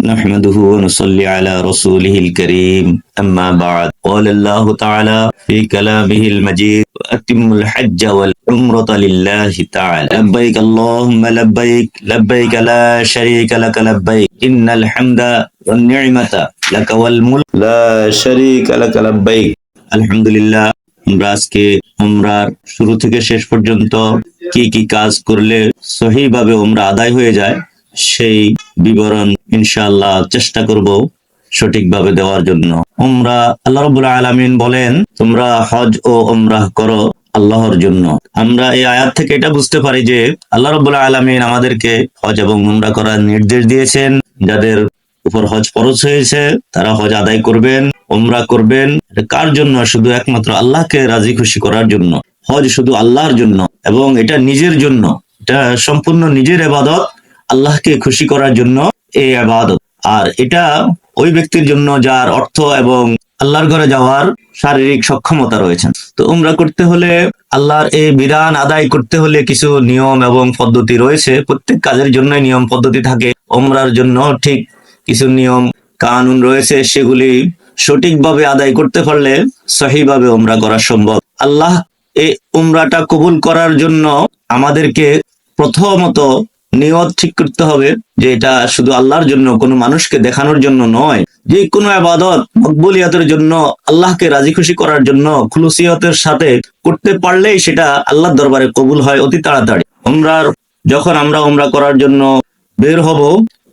نحمده ونصلي على رسوله الكريم أما بعد قال الله تعالى في كلامه المجيد وأتم الحج والعمرة لله تعالى لبيك اللهم لبيك لبيك لا شريك لك لبيك إن الحمد والنعمة لك والملك لا شريك لك لبيك الحمد لله আমরা আজকে উমরার শুরু থেকে শেষ পর্যন্ত কি কি কাজ করলে সহিভাবে উমরা আদায় হয়ে যায় সেই বিবরণ ইনশাআল্লাহ চেষ্টা করব সঠিকভাবে দেওয়ার জন্য। উমরা আল্লাহ রবুল্লা আলমিন বলেন, তোমরা হজ ও উমরাহ করো আল্লাহর জন্য। আমরা এই আয়াত থেকে এটা বুঝতে পারি যে আল্লাহ রবুল্লা আলমিন আমাদেরকে হজ এবং উমরা করার নির্দেশ দিয়েছেন। যাদের উপর হজ ফরজ হয়েছে, তারা হজ আদায় করবেন, উমরা করবেন। কার জন্য? শুধু একমাত্র আল্লাহকে রাজি খুশি করার জন্য। হজ শুধু আল্লাহর জন্য এবং এটা নিজের জন্য। এটা সম্পূর্ণ নিজের আবাদত আল্লাহকে খুশি করার জন্য এই আবাদত। আর এটা ওই ব্যক্তির জন্য যার অর্থ এবং আল্লাহর ঘরে যাওয়ার শারীরিক সক্ষমতা রয়েছে। তো উমরা করতে হলে, আল্লাহর এই বিধান আদায় করতে হলে কিছু নিয়ম এবং পদ্ধতি রয়েছে। প্রত্যেক কাজের জন্য নিয়ম পদ্ধতি থাকে। উমরার জন্য ঠিক কিছু নিয়ম, কানুন রয়েছে। সেগুলি সঠিকভাবে আদায় করতে পারলে সহিভাবে উমরা করা সম্ভব। আল্লাহ এই উমরাটা কবুল করার জন্য আমাদেরকে প্রথমত নিয়ত ঠিক করতে হবে যে এটা শুধু আল্লাহর জন্য, কোনো মানুষকে দেখানোর জন্য নয়। যে কোনো আবাদত মকবুলিয়াতের জন্য, আল্লাহকে রাজি খুশি করার জন্য, খুলুসিয়তের সাথে করতে পারলেই সেটা আল্লাহর দরবারে কবুল হয় অতি তাড়াতাড়ি। উমরার, যখন আমরা উমরা করার জন্য বের হব,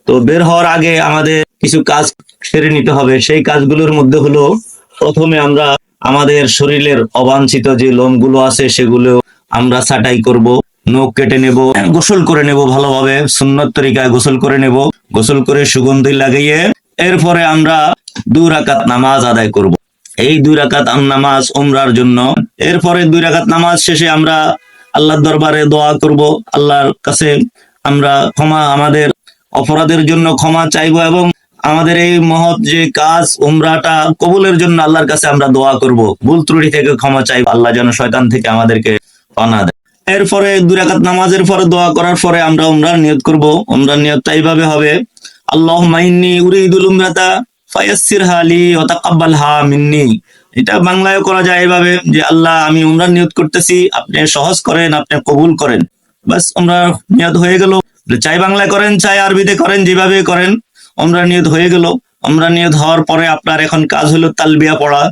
তো বের হওয়ার আগে আমাদের কিছু কাজ সেরে নিতে হবে। সেই কাজগুলোর মধ্যে হলো, প্রথমে আমরা আমাদের শরীরের অবাঞ্ছিত যে লোমগুলো আছে, সেগুলো আমরা ছাটাই করব। নখ কেটে নেব, গোসল করে নেব ভালোভাবে, সুন্নত তরিকায় গোসল করে নেব, গোসল করে সুগন্ধি লাগিয়ে এরপরে আমরা দু রাকাত নামাজ আদায় করব। এই দুই রাকাত নামাজ উমরার জন্য। এরপরে দুই রাকাত নামাজ শেষে আমরা আল্লাহর দরবারে দোয়া করব। আল্লাহর কাছে আমরা ক্ষমা, আমাদের অপরাধের জন্য ক্ষমা চাইব এবং আমাদের এই মহৎ যে কাজ উমরাটা কবুলের জন্য আল্লাহর কাছে আমরা দোয়া করব। ভুল ত্রুটি থেকে ক্ষমা চাইব। আল্লাহ যেন শয়তান থেকে আমাদেরকে পানা দেয়। এরপরে দুরাকাত নামাজের পরে দোয়া করার পরে আমরা উমরার নিয়ত করব। উমরার নিয়তটা এইভাবে হবে আল্লাহ মাইন্নি উরিদুল উমরাতা ফায়াসির হালি ও তাকাব্বাল হা মিন্নি। এটা বাংলায় করা যায় এভাবে যে, আল্লাহ, আমি উমরার নিয়ত করতেছি, আপনি সহজ করেন, আপনি কবুল করেন। বাস উমরা নিয়ত হয়ে গেল। চাই বাংলায় করেন, চাই আরবিতে করেন, যেভাবে করেন। উমরা নিয়ত হয়ে গেল। উমরা নিয়ত হওয়ার পরে আপনার এখন কাজ হলো তালবিয়া পড়া।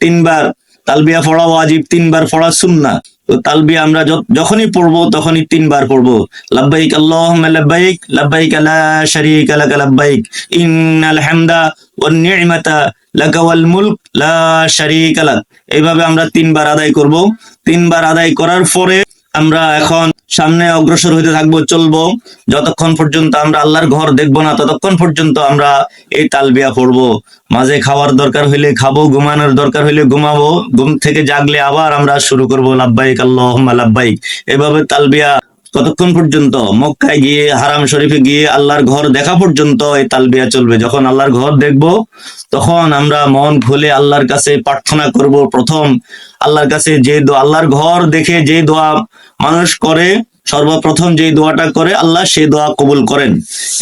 তিনবার তালবিয়া পড়া ওয়াজিব, তিনবার পড়া সুন্না তো তালবি আমরা যখনই পড়ব, তখনই তিনবার পড়ব। লাব্বাইক আল্লাহুম্মা লাব্বাইক লাব্বাইক লা শারীকা লাক লাব্বাইক। ইন্নাল হামদা ওয়ান নি'মাতা লাকা মুলক, লা শারীকা লাক। এইভাবে আমরা তিনবার আদায় করব। তিনবার আদায় করার পরে আমরা এখন সামনে অগ্রসর হইতে থাকব, চলবো। যতক্ষণ পর্যন্ত আমরা আল্লাহর ঘর দেখব না, ততক্ষণ পর্যন্ত আমরা এই তালবিয়া পড়ব। মাঝে খাওয়ার দরকার হইলে খাব, ঘুমানোর দরকার হইলে ঘুমাবো। ঘুম থেকে জাগলে আবার আমরা শুরু করব, লাব্বাইক আল্লাহুম্মা, লাব্বাইক। এভাবে তালবিয়া কতক্ষণ পর্যন্ত মক্কায় গিয়ে, হারাম শরীফে গিয়ে আল্লাহর ঘর দেখা পর্যন্ত এই তালবিয়া চলবে। যখন আল্লাহর ঘর দেখব, তখন আমরা মন খুলে আল্লাহর কাছে প্রার্থনা করব। প্রথম আল্লাহর কাছে যে আল্লাহর ঘর দেখে যে দোয়া মানুষ করে, সর্বপ্রথম যে দোয়াটা করে, আল্লাহ সেই দোয়া কবুল করেন।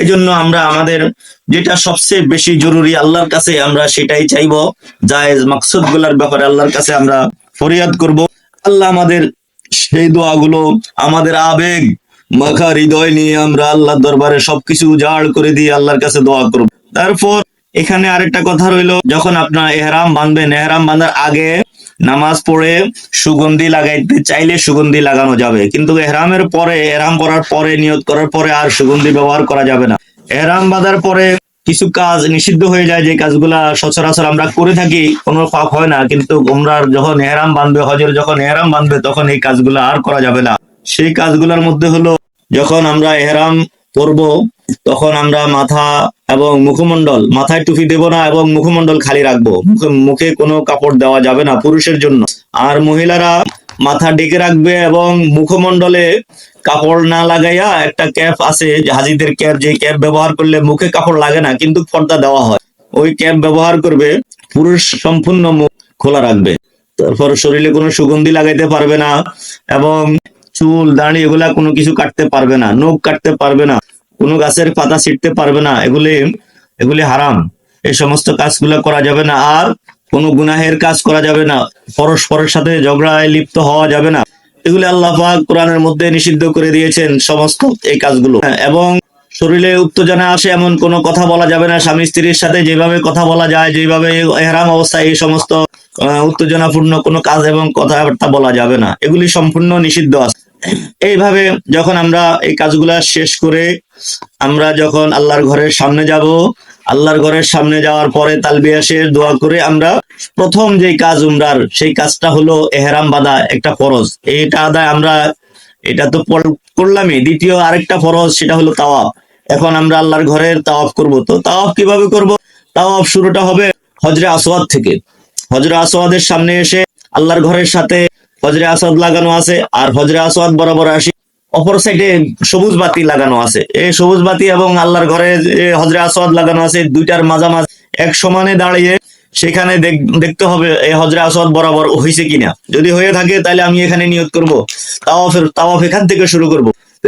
এজন্য আমরা আমাদের যেটা সবচেয়ে বেশি জরুরি আল্লাহর কাছে, আমরা সেটাই চাইব। জায়েজ মাকসুদগুলার ব্যাপারে আল্লাহর কাছে আমরা ফরিয়াদ করব। আল্লাহ আমাদের সেই দোয়াগুলো, আমাদের আবেগ, মাখা হৃদয় নিয়ে আমরা আল্লাহর দরবারে সবকিছু উজাড় করে দিয়ে আল্লাহর কাছে দোয়া করব। তারপর এখানে আরেকটা কথা রইল, যখন আপনার এহরাম বাঁধবেন, এহরাম বাঁধার আগে নামাজ পড়ে সুগন্ধি লাগাইতে চাইলে সুগন্ধি লাগানো যাবে। কিন্তু এহরামের পরে, এহরাম করার পরে, নিয়ত করার পরে আর সুগন্ধি ব্যবহার করা যাবে না। এহরাম বাঁধার পরে কিছু কাজ নিষিদ্ধ হয়ে যায়, যে কাজগুলা সচরাচর আমরা করে থাকি, কোনো পাপ হয় না। কিন্তু উমরার যখন এহরাম বাঁধবে, হজের যখন এহরাম বাঁধবে, তখন এই কাজগুলো আর করা যাবে না। সেই কাজগুলোর মধ্যে হলো, যখন আমরা এহরাম পরব তখন আমরা মাথা এবং মুখমণ্ডল, মাথায় টুপি দেব না এবং মুখমণ্ডল খালি রাখব। মুখে- কোনো কাপড় দেওয়া যাবে না পুরুষের জন্য। আর মহিলারা মাথা ডেকে রাখবে এবং মুখমণ্ডলে কাপড় না লাগাইয়া একটা ক্যাপ আছে, হাজিদের ক্যাপ, যে ক্যাপ ব্যবহার করলে মুখে কাপড় লাগে না, কিন্তু পর্দা দেওয়া হয়। ওই ক্যাপ ব্যবহার করবে, পুরুষ সম্পূর্ণ মুখ খোলা রাখবে। তারপর শরীরে কোনো সুগন্ধি লাগাইতে পারবে না এবং চুল, দাড়ি এগুলা কোনো কিছু কাটতে পারবে না, নখ কাটতে পারবে না। কোনো গাছের পাতা ছিটতে পারবে না, এগুলি এগুলি হারাম। এই সমস্ত কাজগুলো করা যাবে না, আর কোনো গুনাহের কাজ করা যাবে না, পরস্পরের সাথে ঝগড়ায় লিপ্ত হওয়া যাবে না। এগুলি আল্লাহ পাক কোরআনের মধ্যে নিষিদ্ধ করে দিয়েছেন সমস্ত এই কাজগুলো। এবং শরীরে উত্তেজনা আসে এমন কোনো কথা বলা যাবে না, স্বামী স্ত্রীর সাথে যেভাবে কথা বলা যায়, যেভাবে এহরাম অবস্থায় এই সমস্ত উত্তেজনাপূর্ণ কোনো কাজ এবং কথাবার্তা বলা যাবে না। এগুলি সম্পূর্ণ নিষিদ্ধ আছে। এইভাবে যখন আমরা এই কাজগুলা শেষ করে আমরা যখন আল্লাহর ঘরের সামনে যাব, আল্লাহর ঘরের সামনে যাওয়ার পরে তালবিয়া শেষ দোয়া করে আমরা প্রথম যে কাজ উমরার, সেই কাজটা হলো এহরাম বাঁধা একটা ফরজ। এইটা আদায় আমরা, এটা তো করলামই। দ্বিতীয় আরেকটা ফরজ, সেটা হলো তাওয়াফ। এখন আমরা আল্লাহর ঘরের তাওয়াফ করব। তো তাওয়াফ কীভাবে করব? তাওয়াফ শুরুটা হবে হজরে আসওয়াদ থেকে। হজরে আসওয়াদের সামনে এসে আল্লাহর ঘরের সাথে হজরে আসওয়াদ লাগানো আছে। আর হজরে আসওয়াদ বরাবর আসি। অপর সাইডে সবুজ বাতি লাগানো আছে। এই সবুজ বাতি এবং আল্লাহর ঘরে হজরে আসওয়াদ লাগানো আছে, দুইটার মাঝামাঝি এক সমানে দাঁড়িয়ে সেখানে দেখ- দেখতে হবে এই হজরে আসওয়াদ বরাবর হয়েছে কিনা। যদি হয়ে থাকে তাহলে আমি এখানে নিয়োগ করব। তাওয়াফের তাওয়াফ এখান থেকে শুরু করব।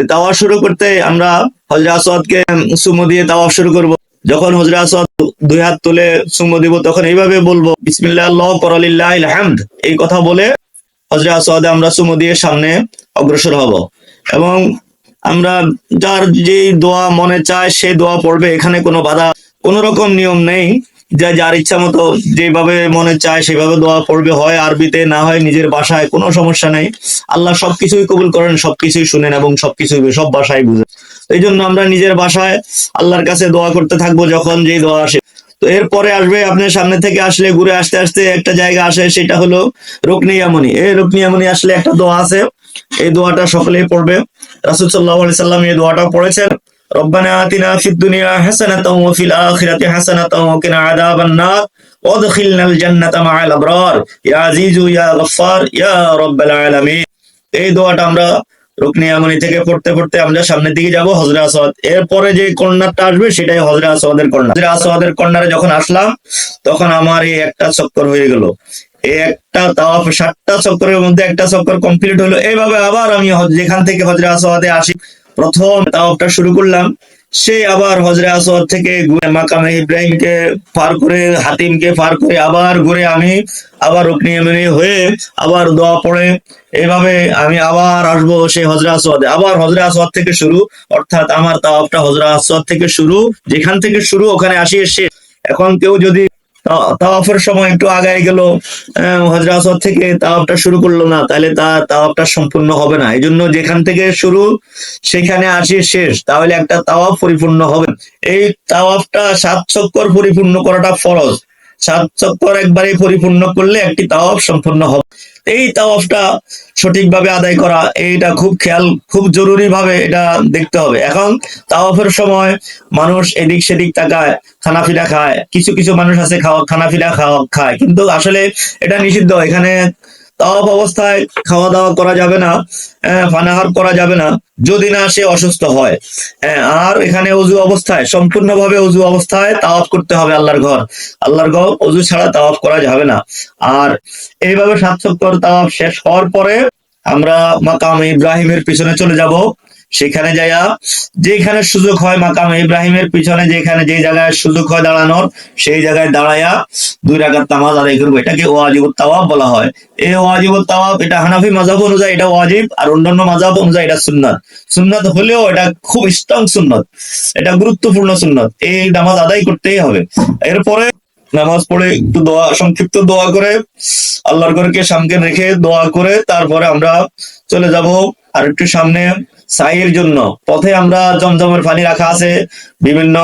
তাওয়াফ শুরু করতে আমরা হজরে আসওয়াদকে সুমো দিয়ে তাওয়াফ শুরু করব। যখন হজরে আসওয়াদ দুই হাত তুলে সুমো দিব, তখন এইভাবে বলব বিসমিল্লাহ করলিল্লাহ হামদ। এই কথা বলে হজরে আসওয়াদে আমরা সুমো দিয়ে সামনে অগ্রসর হব। এবং আমরা যার যেই দোয়া মনে চায় সেই দোয়া পড়বে, এখানে কোনো বাধা, কোনো রকম নিয়ম নেই যা যার ইচ্ছা মতো যেভাবে মনে চায়, সেভাবে দোয়া পড়বে, হয় আরবিতে, না হয় নিজের ভাষায়, কোনো সমস্যা নেই। আল্লাহ সবকিছুই কবুল করেন, সবকিছুই শুনেন এবং সবকিছুই সব ভাষায় বুঝেন এই জন্য আমরা নিজের ভাষায় আল্লাহর কাছে দোয়া করতে থাকব যখন যেই দোয়া আসে। তো এরপরে আসবে আপনার সামনে থেকে আসলে ঘুরে আসতে আসতে একটা জায়গা আসে, সেটা হলো রুকনিয়ামনি। এই রুকনিয়ামনি আসলে একটা দোয়া আছে। এই দোয়াটা সকলেই পড়বে রাসুল সাল্লাহ আলি সাল্লাম এই দোয়াটা পড়েছেন ربنا آتنا في الدنيا حسنة وفي الآخرة حسنة وقنا عذاب النار وادخلنا الجنة مع الأبرار يا عزيز يا غفار يا رب العالمين এই দোয়াটা আমরা রুকনি আমনি থেকে পড়তে পড়তে আমরা সামনের দিকে যাব হজরে আসওয়াদ এরপরে যে কর্নারটা আসবে সেটাই হজরে আসওয়াদের কর্নার হজরে আসওয়াদের কর্নারে যখন আসলাম তখন আমার এই একটা চক্কর হয়ে গেল এই একটা তাওয়াফ সাতটা চক্করের মধ্যে একটা চক্কর কমপ্লিট হলো। এইভাবে আবার আমি যেখান থেকে হজরে আসওয়াদে আসি, প্রথম তাওয়াফটা শুরু করলাম। সে আবার হজরে আসওয়াদ থেকে মাকামে ইব্রাহিমকে পার করে, হাতিমকে পার করে আবার ঘুরে আমি আবার রুকনি এমনি হয়ে আবার দোয়া পড়ে। এইভাবে আমি আবার আসব সেই হজরা আসওয়াদে আবার হজরা আসওয়াদ থেকে শুরু, অর্থাৎ আমার তাওয়াফটা হজরা আসওয়াদ থেকে শুরু, যেখান থেকে শুরু ওখানে আসি এসে। এখন কেউ যদি তাওয়াফের সময় একটু আগায় গেল হজরা থেকে তাওয়াফটা শুরু করল না, তাহলে তা, তাওয়াফটা সম্পূর্ণ হবে না। এই জন্য যেখান থেকে শুরু, সেখানে আসি শেষ। তাহলে একটা তাওয়াফ পরিপূর্ণ হবে। এই তাওয়াফটা সাত চক্কর পরিপূর্ণ করাটা ফরজ। সাত চক্কর একবারে পরিপূর্ণ করলে একটি তাওয়াফ সম্পূর্ণ হবে। এই তাওয়াফটা সঠিকভাবে আদায় করা, এইটা খুব খেয়াল, খুব জরুরি ভাবে এটা দেখতে হবে। এখন তাওয়াফের সময় মানুষ এদিক সেদিক তাকায়, খানাফিরা খায়, কিছু কিছু মানুষ আছে খাওয়া, খানাফিরা খাওয়া খায়। কিন্তু আসলে এটা নিষিদ্ধ। এখানে তাওয়াফ অবস্থায় খাওয়া দাওয়া করা যাবে না পানাহার করা যাবে না যদি না সে অসুস্থ হয়। হ্যাঁ, আর এখানে অজু অবস্থায় সম্পূর্ণভাবে অজু অবস্থায় তাওয়াফ করতে হবে আল্লাহর ঘর। আল্লাহর ঘর অজু ছাড়া তাওয়াফ করা যাবে না। আর এইভাবে সাত চক্কর তাওয়াফ শেষ হওয়ার পরে আমরা মাকাম ইব্রাহিমের পিছনে চলে যাব। সেখানে যাইয়া যেখানে সুযোগ হয় মাকাম ইব্রাহিমের পিছনে, যেখানে যে জায়গায় সুযোগ হয় দাঁড়ানোর, সেই জায়গায় দাঁড়াইয়া দুই রাখার তামাজ আদায় করব। এটাকে ওয়াজিবুত তাওয়াব বলা হয়। এই ওয়াজিবুত তাওয়াব, এটা হানাফি মাজাব অনুযায়ী এটা ওয়াজিব, আর অন্যান্য মাজাব অনুযায়ী এটা সুন্নাত। সুন্নাত হলেও এটা খুব স্ট্রং সুন্নাত। এটা গুরুত্বপূর্ণ সুন্নত। এই নামাজ আদায় করতেই হবে। এরপরে নামাজ পড়ে একটু দোয়া, সংক্ষিপ্ত দোয়া করে আল্লাহর ঘরকে সামনে রেখে দোয়া করে তারপরে আমরা চলে যাব আর একটু সামনে। সাইয়ের জন্য। পথে আমরা জমজমের পানি রাখা আছে, বিভিন্ন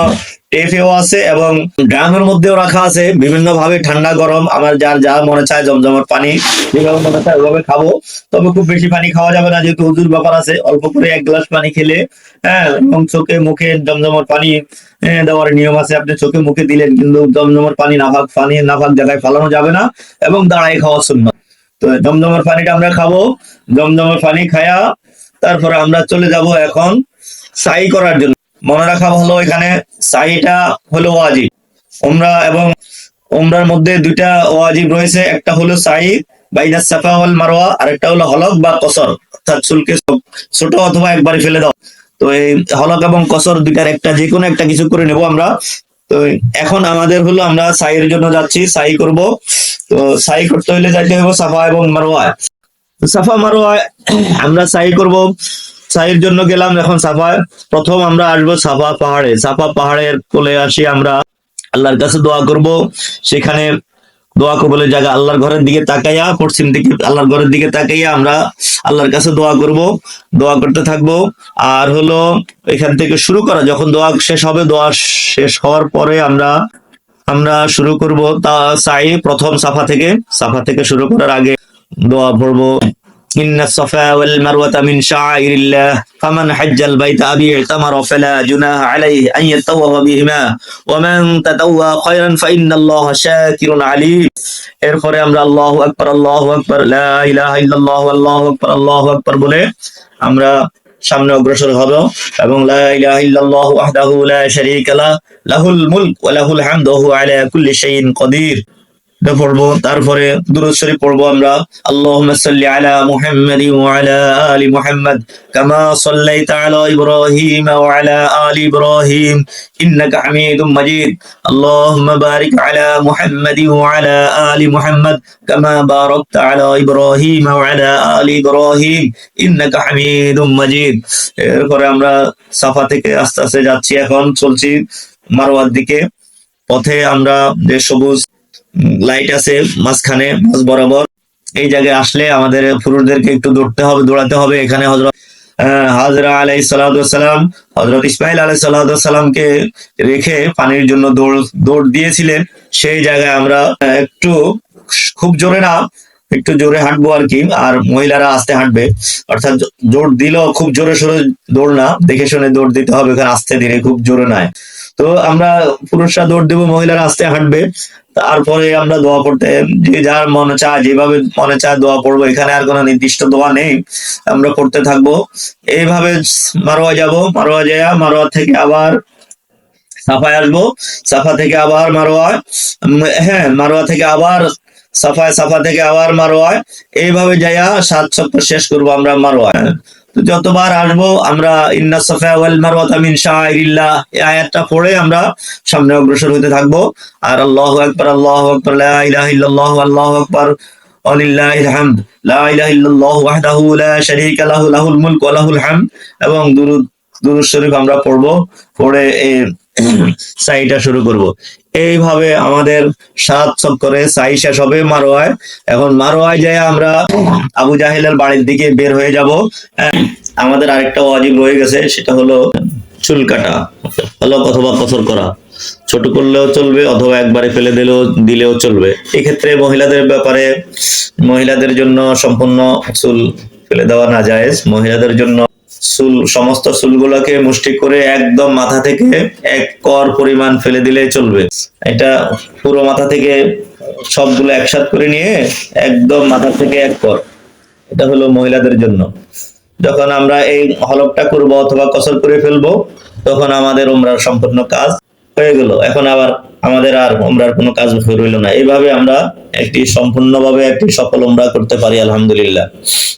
টেফেও আছে এবং ড্রামের মধ্যেও রাখা আছে। বিভিন্ন ভাবে ঠান্ডা, গরম, আমার যার যা মনে চায় জমজমের পানি, যেভাবে মনে চায় ওইভাবে খাব। তবে খুব বেশি পানি খাওয়া যাবে না, যেহেতু হুজুর ব্যাপার আছে, অল্প করে এক গ্লাস পানি খেলে হ্যাঁ এবং চোখে, মুখে জমজমের পানি দেওয়ার নিয়ম আছে। আপনি চোখে, মুখে দিলেন, কিন্তু জমজমের পানি নাফাক পানি নাফাক জায়গায় ফালানো যাবে না এবং দাঁড়াই খাওয়া শূন্য তো জমজমের পানিটা আমরা খাব। জমজমের পানি খায়া তারপরে আমরা চলে যাব এখন সাই করার জন্য। মনে রাখা ভালো এখানে সাইটা হলো ওয়াজিব। ওমরা এবং উমরার মধ্যে দুইটা ওয়াজিব রয়েছে। একটা হলো সাই বাইনা সাফা ওয়াল মারওয়া, আর একটা হলো হলক বা কসর। অর্থাৎ চুলকে ছোট অথবা একবারে ফেলে দাও। তো এই হলক এবং কসর দুইটার একটা যে কোনো একটা কিছু করে নেব আমরা। তো এখন আমাদের হলো আমরা সাইয়ের জন্য যাচ্ছি সাই করব। তো সাই করতে হলে যাইতে হবে সাফা এবং মারোয়ায় তো সাফা মারোয়ায় আমরা সাই করব। সাইয়ের জন্য গেলাম এখন সাফায় প্রথম আমরা আসব সাফা পাহাড়ে। সাফা পাহাড়ের কোলে আসি আমরা। আল্লাহর কাছে দোয়া করব। সেখানে দোয়া কবলের জায়গা আল্লাহর ঘরের দিকে তাকাইয়া, পশ্চিম দিকে আল্লাহর ঘরের দিকে তাকাইয়া আমরা আল্লাহর কাছে দোয়া করব। দোয়া করতে থাকব। আর হলো এখান থেকে শুরু করা, যখন দোয়া শেষ হবে, দোয়া শেষ হওয়ার পরে আমরা আমরা শুরু করব তা সাই প্রথম সাফা থেকে। সাফা থেকে শুরু করার আগে দোয়া পড়ব। ইন্না সাফা ওয়াল মারওয়াতা মিন শাআইরিল্লাহ ফামান হাজ্জাল বাইতা আবি ইতামারা ফালা জুনাহা আলাইহি আন ইয়াতাওয়াফা বিহিমা। ওয়া মান তাতাওয়া খায়রান ফা ইন্নাল্লাহা শাকিরুন আলীম। এরপরে আমরা আল্লাহু আকবার আল্লাহু আকবার, লা ইলাহা ইল্লাল্লাহু, আল্লাহু আকবার আল্লাহু আকবার বলে আমরা সামনে অগ্রসর হব এবং লা ইলাহা ইল্লাল্লাহ ওয়াহদাহু লা শারীকা লাহুল মুলক ওয়া লাহুল হামদু ওয়া আলা কুল্লি শাইইন কদির। এটা পড়ব। তারপরে দুরূদ পড়ব আমরা। আল্লাহুম্মা সাল্লি আলা মুহাম্মাদি ওয়া আলা আলি মুহাম্মাদ কামা সাল্লাইতা আলা ইব্রাহিম ওয়া আলা আলি ইব্রাহিম ইন্নাকা হামিদুম মাজিদ। আল্লাহুম্মা বারিক আলা মুহাম্মাদি ওয়া আলা আলি মুহাম্মাদ কামা বারাকতা আলা ইব্রাহিম ওয়া আলা আলি ইব্রাহিম ইন্নাকা হামিদুম মাজিদ। এরপরে আমরা সাফা থেকে আস্তে আস্তে যাচ্ছি এখন, চলছি মারওয়ার দিকে। পথে আমরা যে সবুজ লাইট আছে মাঝখানে, মাঝ বরাবর। এই জায়গায় আসলে আমাদের পুরুষদেরকে একটু দৌড়তে হবে, দৌড়াতে হবে। এখানে হজরত হাজরা আলাই সালাম হজরত ইসমাইল আলাই সালামকে রেখে পানির জন্য দৌড় দৌড় দিয়েছিলেন। সেই জায়গায় আমরা একটু খুব জোরে না, একটু জোরে হাঁটবো আর কি। আর মহিলারা আস্তে হাঁটবে। অর্থাৎ দৌড় দিলেও খুব জোরে সোরে দৌড় না, দেখে শুনে দৌড় দিতে হবে। এখানে আস্তে ধীরে, খুব জোরে নয়। তো আমরা পুরুষরা দৌড় দেবো, মহিলারা আস্তে হাঁটবে। তারপরে আমরা দোয়া পড়তে, যে যার মনে চায়, যেভাবে মনে চায় দোয়া পড়ব। এখানে আর কোনো নির্দিষ্ট দোয়া নেই। আমরা পড়তে থাকব। এইভাবে মারোয়া যাব মারোয়া যায় মারোয়া থেকে আবার সাফায় আসব। সাফা থেকে আবার মারোয়া হ্যাঁ মারোয়া থেকে আবার সাফায়, সাফা থেকে আবার মারোয়ায় এইভাবে যাইয়া সাত সপ্তাহ শেষ করব আমরা মারোয়ায় তো যতবার আসব, আমরা ইন্না সাফা ওয়াল মারওয়াতা এই আয়াতটা পড়ে আমরা সামনে অগ্রসর হতে থাকব। আর আল্লাহু আকবার আল্লাহু আকবার, লা ইলাহা ইল্লাল্লাহ, আল্লাহু আকবার, ওয়ালিল্লাহিল হামদ, লা ইলাহা ওয়াহদাহু লা শারীকা লাহু, লাহুল মুলক ওয়া লাহুল হামদ, এবং দুরূদ দুরূদ শরীফ আমরা পড়ব, পড়ে এই সাইটা শুরু করব। এইভাবে আমাদের সাত চক্করে সাই শেষ হবে মারোয়ায়। এখন মারোয়ায় যায় আমরা আবু জাহেলের বাড়ির দিকে বের হয়ে যাব। আমাদের আরেকটা ওয়াজিব রয়ে গেছে, সেটা হলো চুল কাটা। হলক অথবা কসর করা। ছোট করলেও চলবে, অথবা একবারে ফেলে দিলেও দিলেও চলবে। এক্ষেত্রে মহিলাদের ব্যাপারে মহিলাদের জন্য সম্পূর্ণ চুল ফেলে দেওয়া না যায় মহিলাদের জন্য চুল, সমস্ত চুলগুলোকে মুষ্টি করে একদম মাথা থেকে এক কর পরিমাণ ফেলে দিলেই চলবে। এটা পুরো মাথা থেকে সবগুলো একসাথ করে নিয়ে একদম মাথা থেকে এক কর। এটা হলো মহিলাদের জন্য। যখন আমরা এই হলকটা করব অথবা কসর করে ফেলব, তখন আমাদের উমরার সম্পূর্ণ কাজ হয়ে গেল। এখন আবার আমাদের আর উমরার কোনো কাজ রইল না। এইভাবে আমরা একটি সম্পূর্ণভাবে একটি সফল উমরা করতে পারি, আলহামদুলিল্লাহ।